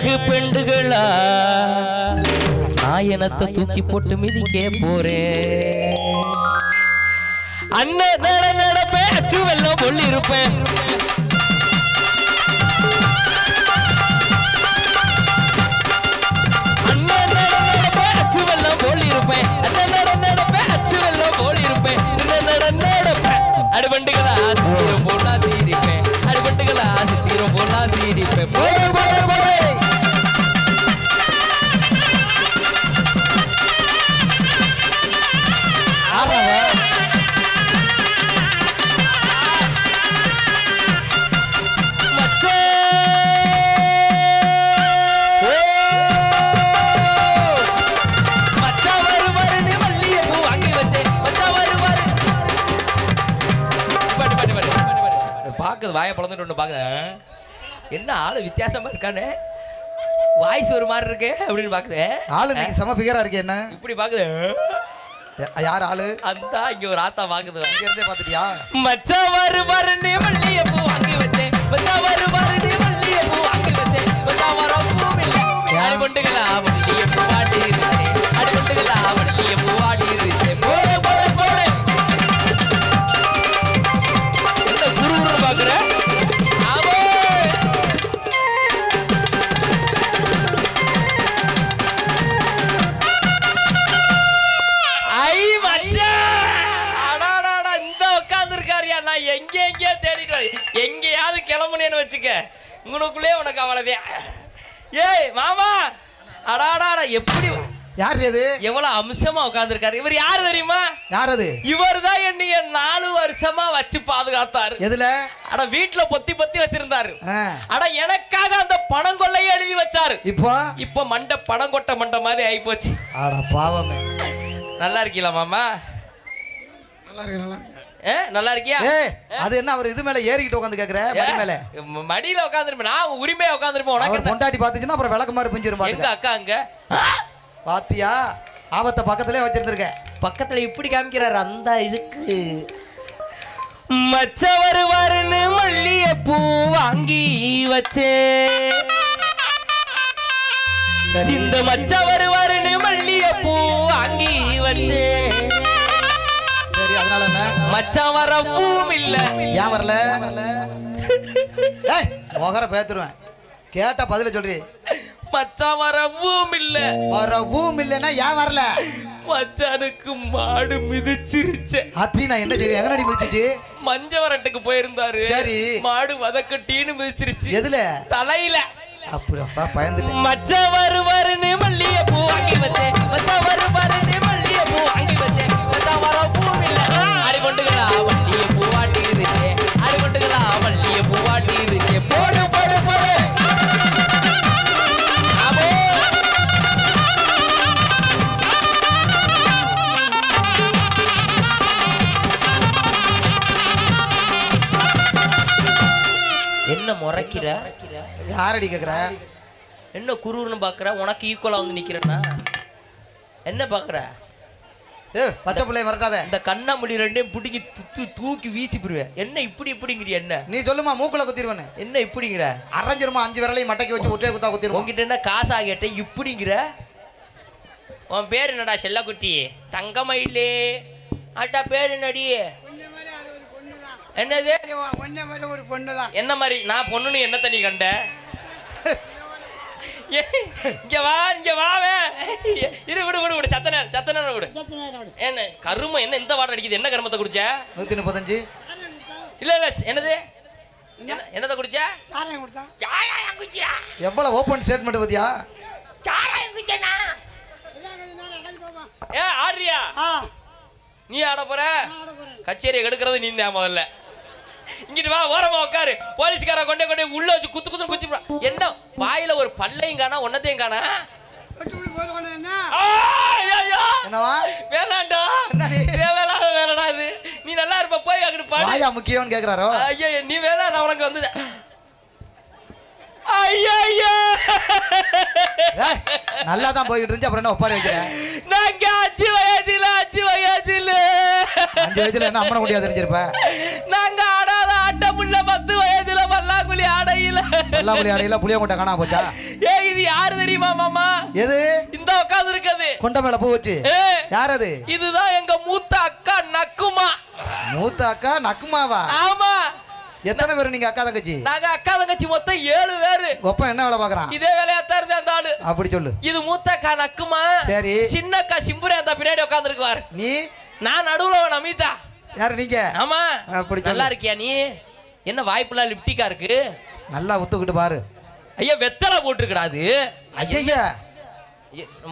அழகு பெண்டுகளா நாயனத்தை தூக்கி போட்டு மிதிக்க போறேன். அண்ணன் நட நடப்பேன் அச்சு வெள்ளம் பொல்லி வாயை பிளந்துட்டு ஒன்று பாக்குது ஆ? என்ன ஆளு வித்தியாசமா இருக்கானே? வாய்ஸ் ஒரு மாதிரி இருக்கு அப்படின்னு பாக்குது ஆளு நீங்க செம பிகரா இருக்கு என்ன? இப்படி பாக்குது யா- யார் ஆளு? அந்த இங்க ஒரு ஆத்தா பாக்குது இங்க இருந்தே பாத்துட்டியா மச்சான் வருவாருன்னு மல்லிகைப்பூ வாங்கி வச்சேன். மச்சான் வருவாருன்னு மல்லிகைப்பூ வாங்கி வச்சேன். மச்சான் வரப்பூ இல்லை அடிபண்டுகளா மல்லிகைப்பூ வாட்டி இருந்தேன் அடிபண்டுகளா மல்லிகைப்பூ ஏய் மாமா! அடாடாடா எப்படி யார் இது? எவ்வளவு அம்சமா உட்காந்துருக்காரு இவர் யாரு தெரியுமா? யார் அது? இவர் தான் என்னைய நாலு வருஷமா வச்சு பாதுகாத்தாரு. எதுல? அட வீட்டுல பொத்தி பொத்தி வச்சிருந்தாரு. அட எனக்காக அந்த பணம் கொள்ளையை எழுதி வச்சாரு. இப்போ? இப்ப மண்டை பணம் கொட்ட மண்டை மாதிரி ஆகி போச்சு ஆடா பாவமே. நல்லா இருக்கீங்களா மாமா? நல்லா இருக்கியா? ஏ? அது என்ன அவர் இது மேல ஏறிக்கிட்டு உட்காந்து கேக்குற மடி மேல. மடியில உட்காந்துருப்பேன் நான் உரிமையா உட்காந்துருப்பேன் உனக்கு? பொண்டாட்டி பாத்துச்சுன்னா அப்புறம் விளக்கு மாதிரி பிஞ்சிரும் எங்க அக்கா அங்க? பாத்தியா? ஆபத்தை பக்கத்திலே வச்சிருந்திருக்க. பக்கத்துல இப்படி காமிக்கிறாரு அந்த இதுக்கு. மச்ச வருவாருன்னு மல்லிகைப்பூ வாங்கி வச்சே. இந்த மச்ச வருவாருன்னு மல்லிகைப்பூ வாங்கி வச்சே. அதனால என்ன மச்சான் வரவும் இல்ல. ஏன் வரல? ஏய் முகர பேத்துருவேன். கேட்டா பதில சொல்றி. மச்சான் வரவும் இல்ல. வரவும் இல்லைன்னா ஏன் வரல? மச்சானுக்கு மாடு மிதிச்சிருச்சு. அத்தி நான் என்ன செய்வேன்? எங்க நடி மிதிச்சிச்சு? மஞ்சவரட்டுக்கு போயிருந்தாரு. சரி. மாடு வதக்கட்டின்னு மிதிச்சிருச்சு. எதுல? தலையில. அப்படி அப்பா பயந்துட்டேன். மச்ச வருவாருன்னு மல்லிகை யாரடி கேக்குற? என்ன குருன்னு பாக்குற உனக்கு ஈக்குவலா வந்து நிக்கிறேன்னா? என்ன பாக்குற ஏ பச்சை பிள்ளைய மிரட்டாத. இந்த கண்ணாமூடி ரெண்டையும் பிடிங்கி துத்து தூக்கி வீசி போடுவேன் என்ன இப்படி இப்படிங்கிற என்ன? நீ சொல்லுமா மூக்குல குத்திடுவேன்னு என்ன இப்படிங்கிற? அரைஞ்சிருமா அஞ்சு விரலையும் மட்டைக்கு வச்சு ஒற்றே குத்தா குத்திடுவோம் உன்கிட்ட என்ன காசா கேட்டேன் இப்படிங்கிற? உன் பேர் என்னடா செல்லக்குட்டி? தங்கமயிலே. ஆட்டா பேர் என்னடி? என்னது? ஒன்ன மாதிரி ஒரு பொண்ணு தான் என்ன மாதிரி? நான் பொண்ணுன்னு என்ன தண்ணி கண்ட? ஏய், இங்க வா இங்க வாவே இரு விடு விடு விடு. சத்தன சத்தன விடு. என்ன கருமம் என்ன இந்த வாடம் அடிக்குது? என்ன கருமத்தை குடிச்ச? நூத்தி முப்பத்தஞ்சு. இல்ல இல்ல என்னது? என்ன- என்னத்தை குடிச்ச? சாராயம் கொடுத்தான் யாயா குடிச்சியா? எவ்வளவு ஓப்பன் ஸ்டேட்மெண்ட் பத்தியா? யாராயம் குடிச்சனா? ஏ ஆடுறியா? ஆ. நீ ஆட போற? கச்சேரி எடுக்கிறது நீ தான் முதல்ல. இங்கிட்டு வா ஓரமா உட்காரு போலீஸ்கார கொண்டே கொண்டே உள்ள வச்சு குத்து குத்து குத்தி. என்ன வாயில ஒரு பல்லையும் காணா ஒன்னத்தையும் காணா? வேணாண்டா? தேவையில்லாத வேலைடா இது. நீ நல்லா இருப்ப போய் அங்கிட்டு பாடு. முக்கியம்னு கேக்குறாரோ? ஐயா நீ வேணா நான் உனக்கு வந்து நல்லா தான் போய்கிட்டு இருந்துச்சு அப்புறம் என்ன ஒப்பாரி வைக்கிறேன் நாங்க அஞ்சு வயசுல அஞ்சு வயசுல அஞ்சு வயசுல என்ன அம்மனை முடியாது தெரிஞ்சிருப்ப? ஆட்டமுள்ள பத்து வயசுல பல்லாங்குழி ஆடையில. பல்லாங்குழி அடையில புளியங்கொட்டை காணா போச்சா? ஏ இது யாரு தெரியுமா மாமா? எது? இந்த உட்கார்ந்து இருக்குது கொண்ட மேல பூ வச்சு. யார் அது? இதுதான் எங்க மூத்த அக்கா நக்குமா. மூத்த அக்கா நக்குமாவா? ஆமா. எத்தனை பேர் நீங்க அக்கா தங்கச்சி? நாங்க அக்கா தங்கச்சி மொத்தம் ஏழு பேரு. கொப்ப என்ன வேலை பாக்குறான் இதே வேலையாத்தான் இருந்த அந்த ஆளு. அப்படி சொல்லு. இது மூத்த அக்கா நக்குமா? சரி. சின்ன அக்கா சிம்புரே அந்த பின்னாடி உட்காந்துருக்குவாரு நீ? நான் நடுவுல அவன் அமிதா. யார் நீங்க? ஆமா. அப்படி. நல்லா இருக்கியா நீ? என்ன வாய்ப்புலாம் லிப்டிக்கா இருக்கு? நல்லா ஒத்துக்கிட்டு பாரு. ஐயா வெத்தலை போட்டிருக்கடாது ஐயா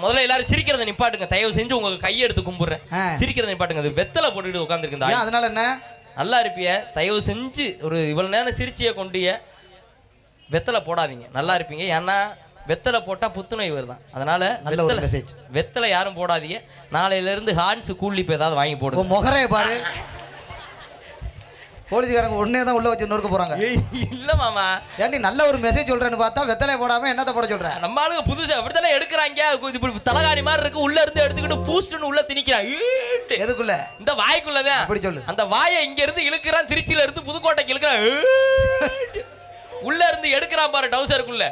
முதல்ல எல்லாரும் சிரிக்கிறத நிப்பாட்டுங்க. தயவு செஞ்சு உங்க கையை எடுத்து கும்பிடுறேன். சிரிக்கிறத நிப்பாட்டுங்க. அது வெத்தலை போட்டுட்டு உட்காந்துருக்கு ஏன் அதனால என்ன? நல்லா இருப்பிய தயவு செஞ்சு ஒரு இவ்வளவு நேரம் சிரிச்சிய கொண்டிய வெத்தலை போடாதீங்க. நல்லா இருப்பீங்க. ஏன்னா வெத்தலை போட்டா புத்துணர்வு வருதான். அதனால வெத்தலை-. வெத்தலை யாரும் போடாதீங்க. நாளையில இருந்து ஹான்ஸ் கூலிப் ஏதாவது வாங்கி போடுங்க. முகரே பாரு. போலீஸ்காரங்க உடனே தான் உள்ள வச்சு நொறுக்க போறாங்க. இல்ல மாமா. ஏன்டி நல்ல ஒரு மெசேஜ் சொல்றேன்னு பார்த்தா வெத்தலை போடாம என்னத்த போட சொல்ற? நம்ம ஆளுங்க புதுசா அப்படித்தானே எடுக்கிறாங்க? இது இப்படி தலகாணி மாதிரி இருக்கு. உள்ள இருந்து எடுத்துக்கிட்டு பூஸ்ட்னு உள்ள திணிக்கிறான். எதுக்குள்ள? இந்த வாய்க்குள்ளதான் அப்படி சொல்லு. அந்த வாயை இங்க இருந்து இழுக்கிறான் திருச்சியில இருந்து புதுக்கோட்டைக்கு இழுக்கிறான். உள்ள இருந்து எடுக்கிறான் பாரு டவுசருக்குள்ள.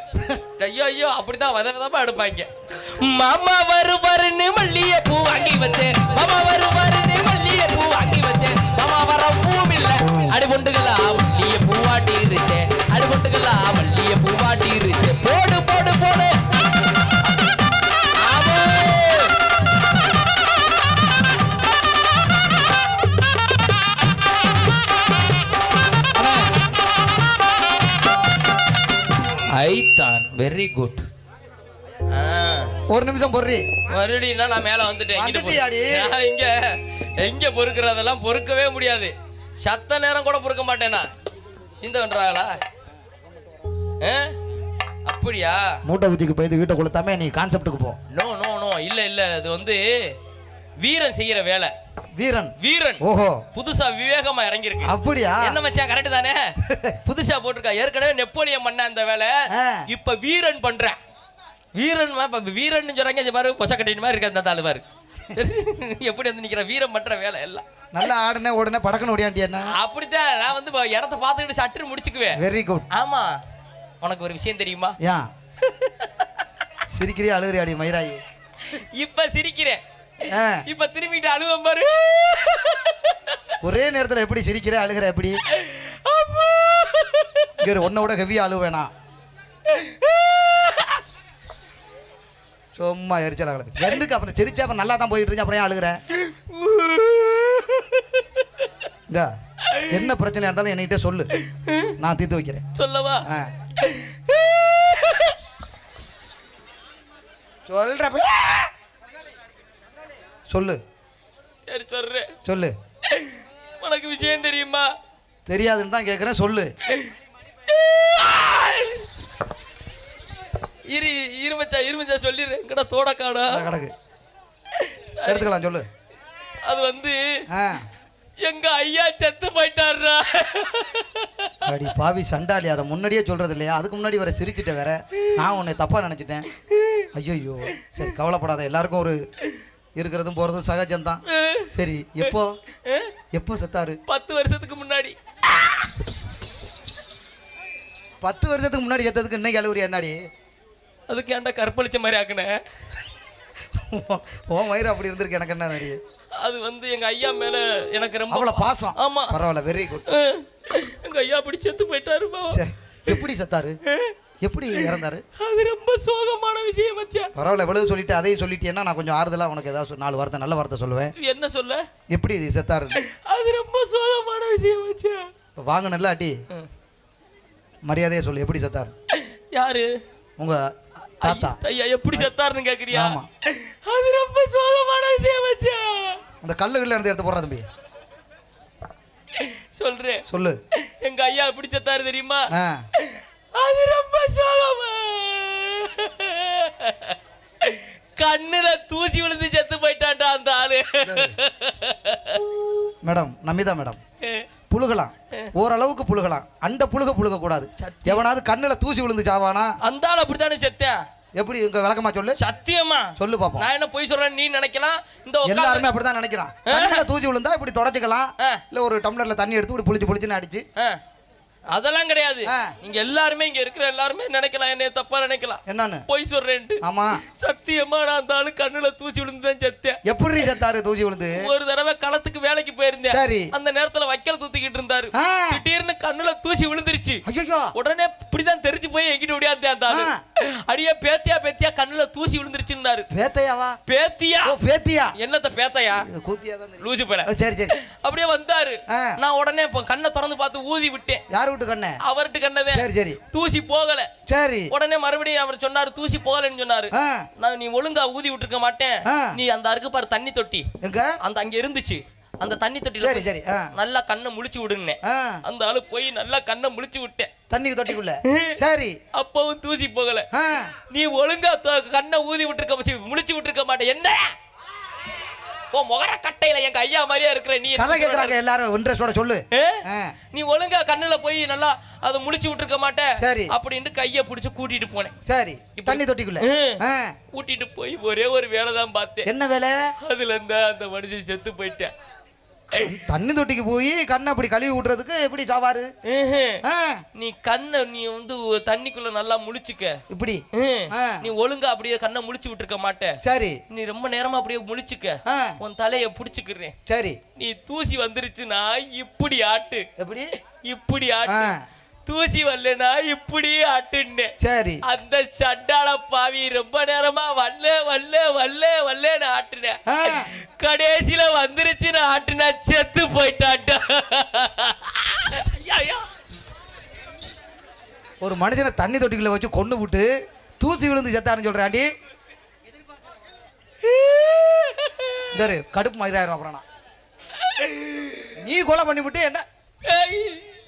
ஐயோ ஐயோ அப்படிதான் வத விதமா எடுப்பாங்க. மாமா வருவாருன்னு ஐத்தான் வெரி குட் ஒரு நிமிஷம் பொறி மறுபடியும் நான் மேல வந்துட்டேன். இங்க எங்க பொறுக்கிறதெல்லாம் பொறுக்கவே முடியாது. சத்த நேரம் கூட பொறுக்க மாட்டேனா சிந்த பண்றாங்களா? அப்படியா? மூட்டை குச்சிக்கு போய் வீட்டை கொளுத்தாம நீ கான்செப்டுக்கு போ. நோ நோ நோ இல்ல இல்ல. அது வந்து வீரன் செய்யற வேலை. வீரன். வீரன். ஓஹோ. புதுசா விவேகமா இறங்கியிருக்கு. அப்படியா? என்ன மச்சான் கரெக்ட் தானே? புதுசா போட்டிருக்கா. ஏற்கனவே நெப்போலியன் பண்ண அந்த வேலை. இப்ப வீரன் பண்றேன். வீரன் வீரன் சொல்றாங்க இங்க பாரு பொசக்கட்டின் மாதிரி இருக்கு அந்த தாள் பாரு. எப்படி வந்து நிக்கிற வீரன் பண்ற வேலை எல்லாம். நல்லா ஆடுனே உடனே படக்குன்னு ஓடியாண்டி என்ன? அப்படித்தான். நான் வந்து இடத்த பார்த்துக்கிட்டு சட்டுன்னு முடிச்சுக்குவேன். வெரி குட் ஆமா. உனக்கு ஒரு விஷயம் தெரியுமா? ஏன்? சிரிக்கிறியா அழுகிறியாடி மயிராயி? இப்ப சிரிக்கிறேன். இப்ப திரும்பிட்டு அழுவம் பாரு. ஒரே நேரத்துல எப்படி சிரிக்கிற அழுகிற எப்படி? உன்னை விட ஹெவியா அழுவேனா சும்மா எரிச்சல் அழகு எதுக்கு அப்புறம் சிரிச்சா? அப்புறம் நல்லா தான் போயிட்டு இருந்துச்சு. அப்புறம் ஏன் அழுகுற? இங்க என்ன பிரச்சனை இருந்தாலும் என்கிட்ட சொல்லு. நான் தீர்த்து வைக்கிறேன். சொல்லவா. சொல்ற சொல்லு. சரி சொல்றேன் சொல்லு. உனக்கு விஷயம் தெரியுமா? தெரியாதுன்னு தான் கேட்குறேன் சொல்லு. இரு இருமச்சா இருமச்சா சொல்லிடுறேன் காடா? அதான் கிடக்கு. எடுத்துக்கலாம் சொல்லு. அது வந்து எங்க ஐயா செத்து போயிட்டாருடா அடி பாவி சண்டாளி அதை முன்னாடியே சொல்றது இல்லையா? அதுக்கு முன்னாடி வர சிரிச்சிட்ட வேற. நான் உன்னை தப்பா நினைச்சிட்டேன். ஐயோ சரி கவலைப்படாத. எல்லாருக்கும் ஒரு இருக்கிறதும் போறதும் சகஜம்தான். சரி எப்போ? எப்போ செத்தாரு? பத்து வருஷத்துக்கு முன்னாடி. பத்து வருஷத்துக்கு முன்னாடி செத்ததுக்கு இன்னைக்கு அழுகுறியா என்னாடி? அதுக்கு ஏன்டா கற்பழிச்ச மாதிரி ஆக்குனேன் ஓ மயிறு அப்படி இருந்திருக்கு எனக்கு என்ன நடி அது வந்து எங்க ஐயா மேல எனக்கு ரொம்ப அவ்வளோ பாசம். ஆமா. பரவாயில்ல வெரி குட் எங்க ஐயா அப்படி செத்து போயிட்டாரு. எப்படி செத்தாரு? எப்படி இறந்தாரு? அது ரொம்ப சோகமான விஷயம் மச்சான். பரவாயில்ல எவ்வளவு சொல்லிட்டு அதையும் சொல்லிட்டேன்னா நான் கொஞ்சம் ஆறுதலா உனக்கு ஏதாவது நாலு வார்த்தை நல்ல வார்த்தை சொல்லுவேன். என்ன சொல்ல? எப்படி செத்தாரு? அது ரொம்ப சோகமான விஷயம் மச்சான். வாங்கினல்ல அடி. மரியாதையை சொல்லு எப்படி செத்தாரு? யாரு? உங்க தாத்தா. ஐயா, எப்படி செத்தாருன்னு கேக்குறியா? ஆமா. அது ரொம்ப சோகமான விஷயம் மச்சான். அந்த கல்லுகள்ல இருந்து எடுத்து போடுறா தம்பி. சொல்றேன். சொல்லு. எங்க ஐயா எப்படி செத்தாரு தெரியுமா? அது ரொம்ப கண்ணுல தூசி விழுந்து செத்து போயிட்டான்டா அந்த ஆளு. Madam Namitha madam. புழுகலாம். ஓரளவுக்கு புழுகலாம். அந்த புழுக புழுக கூடாது எவனாவது கண்ணுல தூசி விழுந்து சாவானா? அந்த ஆள் அப்படித்தானே செத்தேன் எப்படி இங்க விளக்கமா சொல்லு? சத்தியமா? சொல்லு பாப்போம். நான் என்ன பொய் சொல்றேன்னு நீ நினைக்கலாம்? இந்த எல்லாருமே அப்படிதான் நினைக்கிறான். தூசி விழுந்தா இப்படி தொடச்சிக்கலாம். இல்ல ஒரு டம்ளர்ல தண்ணி எடுத்து இப்படி புளிச்சு புளிச்சுன்னு அடிச்சு. அதெல்லாம் கிடையாது. ஆ. நீங்க எல்லாருமே இங்க இருக்கிற எல்லாருமே நினைக்கலாம். என்னைய தப்பா நினைக்கலாம். என்னன்னு? பொய் சொல்றேன்ட்டு. ஆமா. சத்தியமா நான் அந்த ஆளு கண்ணுல தூசி விழுந்துதான் செத்தேன். எப்படி செத்தாரு தூசி விழுந்து? ஒரு தடவை களத்துக்கு வேலைக்கு போயிருந்தேன். சரி. அந்த நேரத்துல வைக்கல் குத்திக்கிட்டு இருந்தாரு. திடீர்னு கண்ணுல தூசி விழுந்துருச்சு. உடனே இப்படிதான் தெரிஞ்சு போய் என்கிட்ட ஓடியாந்தேன் அந்த ஆளு. அடியே பேத்தியா பேத்தியா கண்ணுல தூசி விழுந்துருச்சுன்னாரு. பேத்தையாவா? பேத்தியா? பேத்தியா? என்னத்த பேத்தையா? கூத்தியா தான். லூசு பேல. சரி சரி. அப்படியே வந்தாரு. நான் உடனே கண்ணை திறந்து பார்த்து ஊதி விட்டேன். யார் வீட்டு கண்ணே. அவர்கிட்ட கண்ணதே சரி சரி. தூசி போகல. சரி. உடனே மறுபடியும் அவர் சொன்னாரு தூசி போகலன்னு சொன்னாரு. நான் நீ ஒழுங்கா ஊதி விட்டுருக்க மாட்டேன். நீ அந்த அருக்கு பாரு தண்ணி தொட்டி. அந்த அங்க இருந்துச்சு. அந்த தண்ணி தொட்டில சரி சரி. நல்லா கண்ணை முழிச்சு ஆ. அந்த ஆளு போய் நல்லா கண்ணை முழிச்சு விட்டேன். தண்ணிக்கு தொட்டிக்குள்ள. சரி. அப்பவும் தூசி போகல. நீ ஒழுங்கா கண்ணை ஊதி விட்டுருக்க முழிச்சு விட்டுருக்க மாட்டேன். என்ன? ஓ முகர கட்டையில எங்க ஐயா மாதிரியா இருக்கிற நீ கதை கேட்குறாங்க எல்லாரும் இன்ட்ரெஸ்டோட சொல்லு. நீ ஒழுங்கா கண்ணுல போய் நல்லா அதை முழிச்சு விட்டுருக்க மாட்டே. சரி. அப்படின்ட்டு கைய பிடிச்சு கூட்டிட்டு போனேன். சரி தண்ணி தொட்டிக்குள்ள. கூட்டிட்டு போய் ஒரே ஒரு வேலை தான் பார்த்தேன். என்ன வேலை? அதுல இருந்தா அந்த மனுஷன் செத்து போயிட்டேன். தண்ணி தொட்டிக்கு போய் கண்ணை அப்படி கழுவி விடுறதுக்கு எப்படி சாவாரு? நீ கண்ணை நீ வந்து தண்ணிக்குள்ள நல்லா முழிச்சுக்க. இப்படி. நீ ஒழுங்கா அப்படியே கண்ணை முழிச்சு விட்டுருக்க மாட்டே. சரி. நீ ரொம்ப நேரமா அப்படியே முழிச்சுக்க. உன் தலைய புடிச்சுக்கிறேன். சரி. நீ தூசி வந்துருச்சுன்னா இப்படி ஆட்டு. எப்படி? இப்படி ஆட்டு. தூசி வரலனா இப்படி ஆட்டுன்னு. சரி. அந்த சண்டாள பாவி ரொம்ப நேரமா வல்ல வல்ல வல்ல வல்லன்னு ஆட்டுனேன் ஆ. கடைசியில வந்துருச்சுன்னு ஆட்டுனா செத்து போயிட்டாட்ட ஐயா ஒரு மனுஷனை தண்ணி தொட்டிக்குள்ள வச்சு கொண்டு விட்டு தூசி விழுந்து செத்தாருன்னு சொல்றாண்டி கடுப்பு மாதிரி ஆயிரும் அப்புறம் நான். நீ கொலை பண்ணி விட்டு என்ன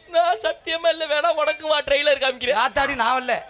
நான் சத்தியமா இல்ல வேணா உனக்கு வா ட்ரெய்லர் காமிக்கிறேன். ஆத்தாடி நான் இல்ல.